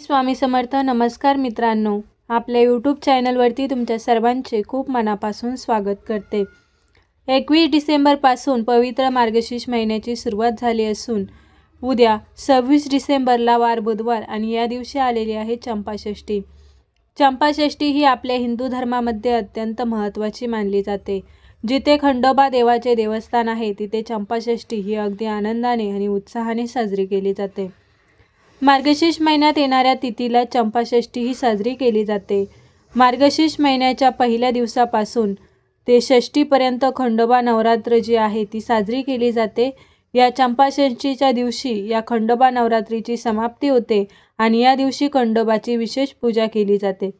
स्वामी समर्थ नमस्कार मित्रांनो. आपल्या यूट्यूब चॅनलवरती तुमच्या सर्वांचे खूप मनापासून स्वागत करते. एकवीस डिसेंबरपासून पवित्र मार्गशीर्ष महिन्याची सुरुवात झाली असून उद्या सव्वीस डिसेंबरला वार बुधवार आणि या दिवशी आलेली आहे चंपाषष्ठी. चंपाषष्ठी ही आपल्या हिंदू धर्मामध्ये अत्यंत महत्त्वाची मानली जाते. जिथे खंडोबा देवाचे देवस्थान आहे तिथे चंपाषष्ठी ही अगदी आनंदाने आणि उत्साहाने साजरी केली जाते. मार्गशीर्ष महिन्यात येणाऱ्या तिथीला चंपाषष्ठी ही साजरी केली जाते. मार्गशीर्ष महिन्याच्या पहिल्या दिवसापासून ते षष्टीपर्यंत खंडोबा नवरात्र जी आहे ती साजरी केली जाते. या चंपाषष्ठीच्या दिवशी या खंडोबा नवरात्रीची समाप्ती होते आणि या दिवशी खंडोबाची विशेष पूजा केली जाते.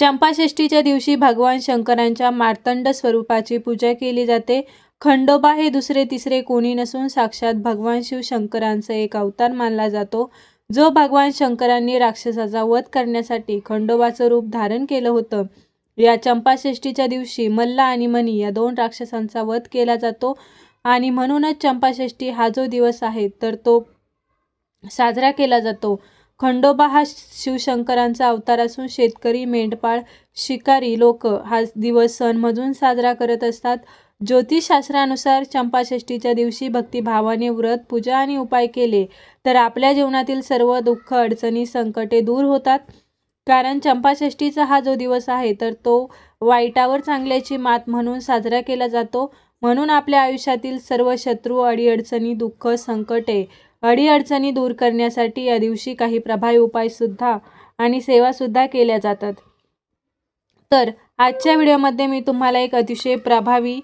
चंपाषष्ठीच्या दिवशी भगवान शंकरांच्या मार्तंड स्वरूपाची पूजा केली जाते. खंडोबा हे दुसरे तिसरे कोणी नसून साक्षात भगवान शिव शंकरांचा एक अवतार मानला जातो जो भगवान शंकरांनी राक्षसाचा वध करण्यासाठी खंडोबाचं रूप धारण केलं होतं. या चंपाषष्ठीच्या दिवशी मल्ला आणि मणी या दोन राक्षसांचा वध केला जातो आणि म्हणूनच चंपाषष्ठी हा जो दिवस आहे तर तो साजरा केला जातो. खंडोबा हा शिवशंकरांचा अवतार असून शेतकरी मेंढपाळ शिकारी लोक हा दिवस सण म्हणून साजरा करत असतात. ज्योतिषशास्त्रानुसार चंपाषष्ठीच्या दिवशी भक्तिभावाने व्रत पूजा आणि उपाय केले तर आपल्या जीवनातील सर्व दुःख अडचणी संकटे दूर होतात. कारण चंपाषष्ठीचा हा जो दिवस आहे तर तो वाईटावर चांगल्याची मात म्हणून साजरा केला जातो. म्हणून आपल्या आयुष्यातील सर्व शत्रू अडीअडचणी दुःख संकटे अडीअडचणी दूर करण्यासाठी या दिवशी काही प्रभावी उपायसुद्धा आणि सेवासुद्धा केल्या जातात. तर आजच्या व्हिडिओमध्ये मी तुम्हाला एक अतिशय प्रभावी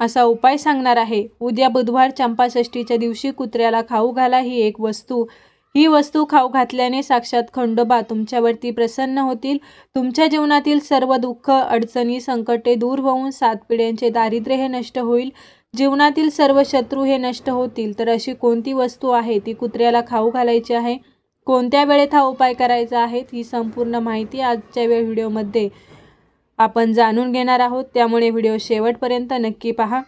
असा उपाय सांगणार आहे. उद्या बुधवार चंपाषष्ठीच्या दिवशी कुत्र्याला खाऊ घाला ही एक वस्तू. ही वस्तू खाऊ घातल्याने साक्षात खंडोबा तुमच्यावरती प्रसन्न होतील. तुमच्या जीवनातील सर्व दुःख अडचणी संकटे दूर होऊन सात पिढ्यांचे दारिद्र्य हे नष्ट होईल. जीवनातील सर्व शत्रू हे नष्ट होतील. तर अशी कोणती वस्तू आहे ती कुत्र्याला खाऊ घालायची आहे? कोणत्या वेळेत हा उपाय करायचा आहे? ही संपूर्ण माहिती आजच्या व्हिडिओमध्ये. आपण जाणून घेणार आहोत. त्यामुळे व्हिडिओ शेवटपर्यंत नक्की पहा.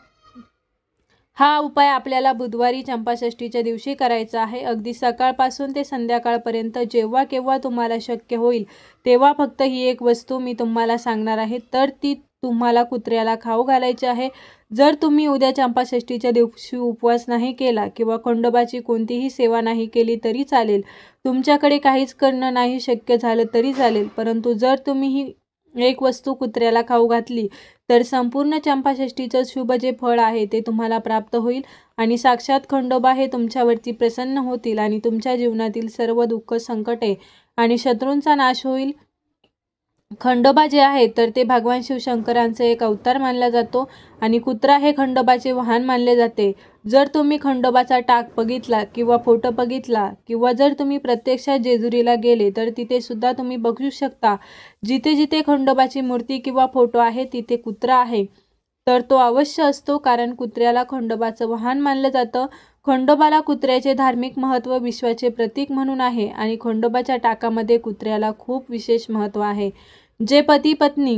हा उपाय आपल्याला बुधवारी चंपाषष्ठीच्या दिवशी करायचा आहे. अगदी सकाळपासून ते संध्याकाळपर्यंत जेव्हा केव्हा तुम्हाला शक्य होईल तेव्हा फक्त ही एक वस्तू मी तुम्हाला सांगणार आहे. तर ती तुम्हाला कुत्र्याला खाऊ घालायची आहे. जर तुम्ही उद्या चंपाषष्ठीच्या दिवशी उपवास नाही केला किंवा खंडोबाची कोणतीही सेवा नाही केली तरी चालेल. तुमच्याकडे काहीच करणं नाही शक्य झालं तरी चालेल. परंतु जर तुम्ही ही एक वस्तू कुत्र्याला खाऊ घातली तर संपूर्ण चंपाषष्टीचं शुभ जे फळ आहे ते तुम्हाला प्राप्त होईल आणि साक्षात खंडोबा हे तुमच्यावरती प्रसन्न होतील आणि तुमच्या जीवनातील सर्व दुःख संकटे आणि शत्रूंचा नाश होईल. खंडोबा जे आहे तर ते भगवान शिवशंकरांचे एक अवतार मानला जातो आणि कुत्रा हे खंडोबाचे वाहन मानले जाते. जर तुम्ही खंडोबाचा टाक बघितला किंवा फोटो बघितला किंवा जर तुम्ही प्रत्यक्षात जेजुरीला गेले तर तिथे सुद्धा तुम्ही बघू शकता. जिथे जिथे खंडोबाची मूर्ती किंवा फोटो आहे तिथे कुत्रा आहे. तर तो अवश्य असतो कारण कुत्र्याला खंडोबाचं वाहन मानलं जातं. खंडोबाला कुत्र्याचे धार्मिक महत्त्व विश्वाचे प्रतीक म्हणून आहे आणि खंडोबाच्या टाकामध्ये कुत्र्याला खूप विशेष महत्त्व आहे. जे पती पत्नी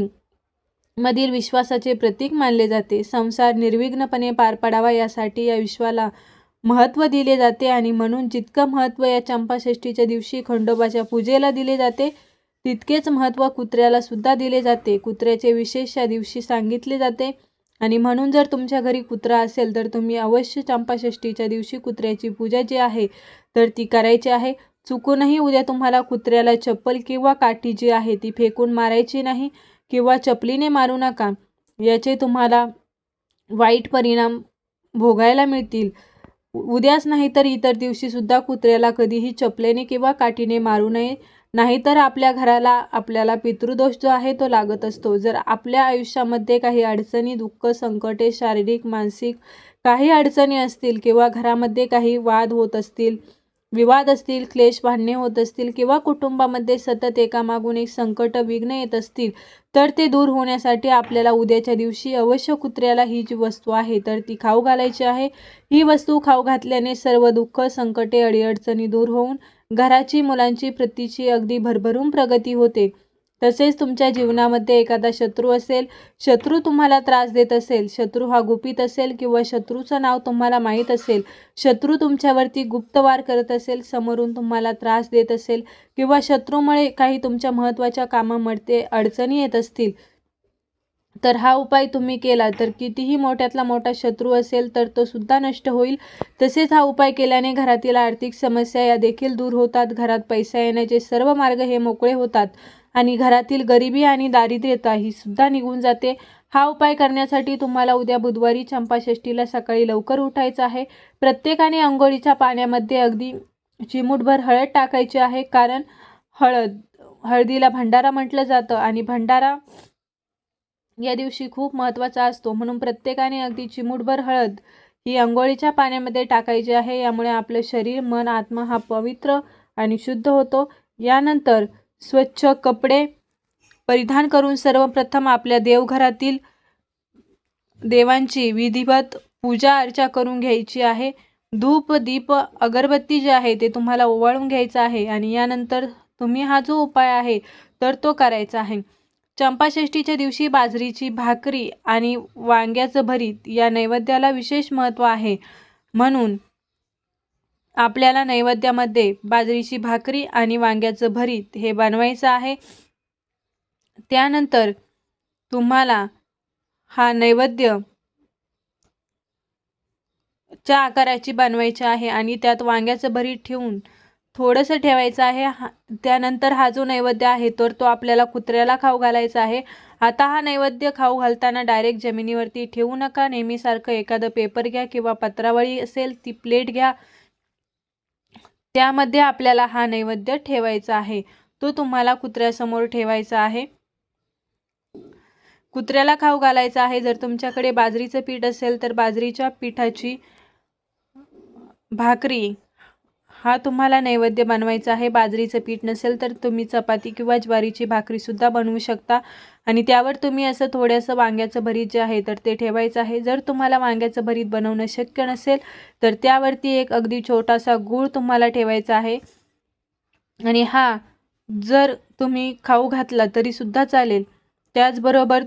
मधील विश्वासाचे प्रतीक मानले जाते संसार निर्विघ्नपणे पार पडावा यासाठी या विश्वाला महत्त्व दिले जाते आणि म्हणून जितकं महत्त्व या चंपाषष्ठीच्या दिवशी खंडोबाच्या पूजेला दिले जाते तितकेच महत्त्व कुत्र्याला सुद्धा दिले जाते. कुत्र्याचे विशेष या दिवशी सांगितले जाते. आणि म्हणून जर तुमच्या घरी कुत्रा असेल तर तुम्ही अवश्य चंपाषष्ठीच्या दिवशी कुत्र्याची पूजा जी आहे तर ती करायची आहे. चुकूनही उद्या तुम्हाला कुत्र्याला चप्पल किंवा काठी जी आहे ती फेकून मारायची नाही किंवा चपलीने मारू नका. याचे तुम्हाला वाईट परिणाम भोगायला मिळतील. उद्याच नाही तर इतर दिवशीसुद्धा कुत्र्याला कधीही चपलेने किंवा काठीने मारू नये. नाहीतर आपल्या घराला आपल्याला पितृदोष जो आहे तो लागत असतो. जर आपल्या आयुष्यामध्ये काही अडचणी दुःख संकटे शारीरिक मानसिक काही अडचणी असतील किंवा घरामध्ये काही वाद होत असतील विवाद असतील क्लेश भांडणे होत असतील किंवा कुटुंबामध्ये सतत एकामागून एक संकट विघ्न येत असतील तर ते दूर होण्यासाठी आपल्याला उद्याच्या दिवशी अवश्य कुत्र्याला ही जी वस्तू आहे. तर ती खाऊ घालायची आहे. ही वस्तू खाऊ घातल्याने सर्व दुःख संकटे अडीअडचणी दूर होऊन घराची मुलांची प्रतीची अगदी भरभरून प्रगती होते. तसेच तुमच्या जीवनामध्ये एखादा शत्रू असेल शत्रू तुम्हाला त्रास देत असेल शत्रू हा गुपित असेल किंवा शत्रूचं नाव तुम्हाला माहीत असेल शत्रू तुमच्यावरती गुप्तवार करत असेल समोरून तुम्हाला त्रास देत असेल किंवा शत्रूमुळे काही तुमच्या महत्त्वाच्या कामामध्ये अडचणी येत असतील तर हा उपाय तुम्ही केला तर कितीही मोठ्यातला मोठा शत्रू असेल तर तो सुद्धा नष्ट होईल. तसेच हा उपाय केल्याने घरातील आर्थिक समस्या या देखील दूर होतात. घरात पैसा येण्याचे सर्व मार्ग हे मोकळे होतात आणि घरातील गरिबी आणि दारिद्र्यता ही सुद्धा निघून जाते. हा उपाय करण्यासाठी तुम्हाला उद्या बुधवारी चंपाषष्ठीला सकाळी लवकर उठायचं आहे. प्रत्येकाने अंघोळीच्या पाण्यामध्ये अगदी चिमूटभर हळद टाकायची आहे कारण हळद हळदीला भंडारा म्हटलं जातं आणि भंडारा या दिवशी खूप महत्त्वाचा असतो. म्हणून प्रत्येकाने अगदी चिमूटभर हळद ही अंघोळीच्या पाण्यामध्ये टाकायची आहे. यामुळे आपलं शरीर मन आत्मा हा पवित्र आणि शुद्ध होतो. यानंतर स्वच्छ कपडे परिधान करून सर्वप्रथम आपल्या देवघरातील देवांची विधिवत पूजा अर्चा करून घ्यायची आहे. धूप दीप अगरबत्ती जे आहे ते तुम्हाला ओवाळून घ्यायचं आहे आणि यानंतर तुम्ही हा जो उपाय आहे तर तो करायचा आहे. चंपाषष्ठीच्या दिवशी बाजरीची भाकरी आणि वांग्याचं भरीत या नैवेद्याला विशेष महत्त्व आहे. म्हणून आपल्याला नैवेद्यामध्ये बाजरीची भाकरी आणि वांग्याचं भरीत हे बनवायचं आहे. त्यानंतर तुम्हाला हा नैवेद्य च्या आकाराची बनवायची आहे आणि त्यात वांग्याचं भरीत ठेवून थोडंसं ठेवायचं आहे. हा त्यानंतर हा जो नैवेद्य आहे तर तो आपल्याला कुत्र्याला खाऊ घालायचा आहे. आता हा नैवेद्य खाऊ घालताना डायरेक्ट जमिनीवरती ठेवू नका. नेहमीसारखं एखादं पेपर घ्या किंवा पत्रावळी असेल ती प्लेट घ्या. त्यामध्ये आपल्याला हा नैवेद्य ठेवायचा आहे. तो तुम्हाला कुत्र्यासमोर ठेवायचा आहे. कुत्र्याला खाऊ घालायचा आहे. जर तुमच्याकडे बाजरीचं पीठ असेल तर बाजरीच्या पिठाची भाकरी हा तुम्हाला नैवेद्य बनवायचा आहे बाजरीचं पीठ नसेल तर तुम्ही चपाती किंवा ज्वारीची भाकरीसुद्धा बनवू शकता. आणि त्यावर तुम्ही असं थोडंसं वांग्याचं भरीत जे आहे तर ते ठेवायचं आहे. जर तुम्हाला वांग्याचं भरीत बनवणं शक्य नसेल तर त्यावरती एक अगदी छोटासा गूळ तुम्हाला ठेवायचा आहे. आणि हा जर तुम्ही खाऊ घातला तरीसुद्धा चालेल. त्याचबरोबर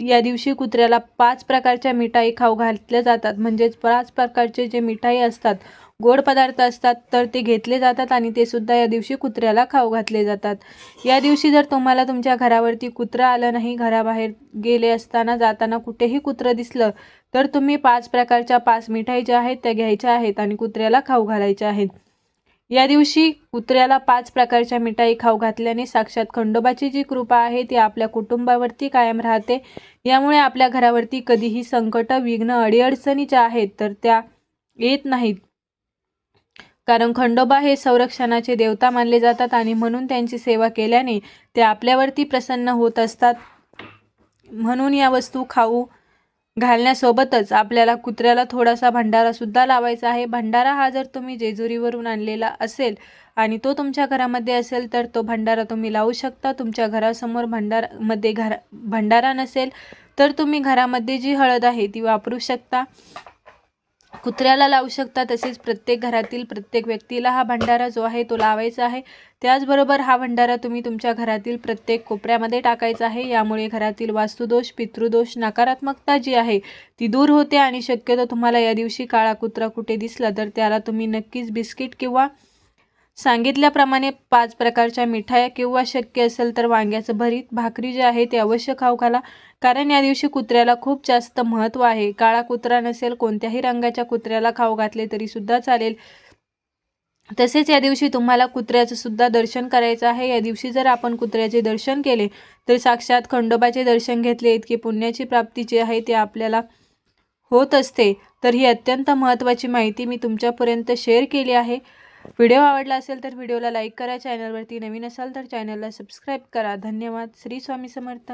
या दिवशी कुत्र्याला पाच प्रकारच्या मिठाई खाऊ घातल्या जातात. म्हणजेच पाच प्रकारचे जे मिठाई असतात गोड पदार्थ असतात तर ते घेतले जातात आणि ते सुद्धा या दिवशी कुत्र्याला खाऊ घातले जातात. या दिवशी जर तुम्हाला तुमच्या घरावरती कुत्रं आलं नाही घराबाहेर गेले असताना जाताना कुठेही कुत्रं दिसलं तर तुम्ही पाच प्रकारच्या पाच मिठाई ज्या आहेत त्या घ्यायच्या आहेत आणि कुत्र्याला खाऊ घालायच्या आहेत. या दिवशी कुत्र्याला पाच प्रकारच्या मिठाई खाऊ घातल्याने साक्षात खंडोबाची जी कृपा आहे ती आपल्या कुटुंबावरती कायम राहते. यामुळे आपल्या घरावरती कधीही संकट विघ्न अडीअडचणी ज्या आहेत तर त्या येत नाहीत. कारण खंडोबा हे संरक्षणाचे देवता मानले जातात आणि म्हणून त्यांची सेवा केल्याने ते आपल्यावरती प्रसन्न होत असतात. म्हणून या वस्तू खाऊ घालण्यासोबतच आपल्याला कुत्र्याला थोडासा भंडारासुद्धा लावायचा आहे. भंडारा हा जर तुम्ही जेजुरीवरून आणलेला असेल आणि तो तुमच्या घरामध्ये असेल तर तो भंडारा तुम्ही लावू शकता. तुमच्या घरासमोर भंडारामध्ये घरा भंडारा नसेल तर तुम्ही घरामध्ये जी हळद आहे ती वापरू शकता. कुत्र्याला लावू शकता तसेच प्रत्येक घरातील प्रत्येक व्यक्तीला हा भंडारा जो आहे तो लावायचा आहे. त्याचबरोबर हा भंडारा तुम्ही तुमच्या घरातील प्रत्येक कोपऱ्यामध्ये टाकायचा आहे. यामुळे घरातील वास्तुदोष पितृदोष नकारात्मकता जी आहे ती दूर होते आणि शक्यतो तुम्हाला या दिवशी काळा कुत्रा कुठे दिसला तर त्याला तुम्ही नक्कीच बिस्किट किंवा सांगितल्याप्रमाणे पाच प्रकारच्या मिठाया किंवा शक्य असेल तर वांग्याचं भरीत भाकरी जे आहे ते अवश्य खाऊ घाला. कारण या दिवशी कुत्र्याला खूप जास्त महत्त्व आहे. काळा कुत्रा नसेल कोणत्याही रंगाच्या कुत्र्याला खाऊ घातले तरीसुद्धा चालेल. तसेच या दिवशी तुम्हाला कुत्र्याचं सुद्धा दर्शन करायचं आहे. या दिवशी जर आपण कुत्र्याचे दर्शन केले तर साक्षात खंडोबाचे दर्शन घेतले इतकी पुण्याची प्राप्ती जी आहे ती आपल्याला होत असते. तर ही अत्यंत महत्त्वाची माहिती मी तुमच्यापर्यंत शेअर केली आहे. व्हिडिओ आवडला असेल तर व्हिडिओला लाईक करा चॅनलवरती नवीन असाल तर चॅनलला सबस्क्राईब करा. धन्यवाद. श्री स्वामी समर्थ.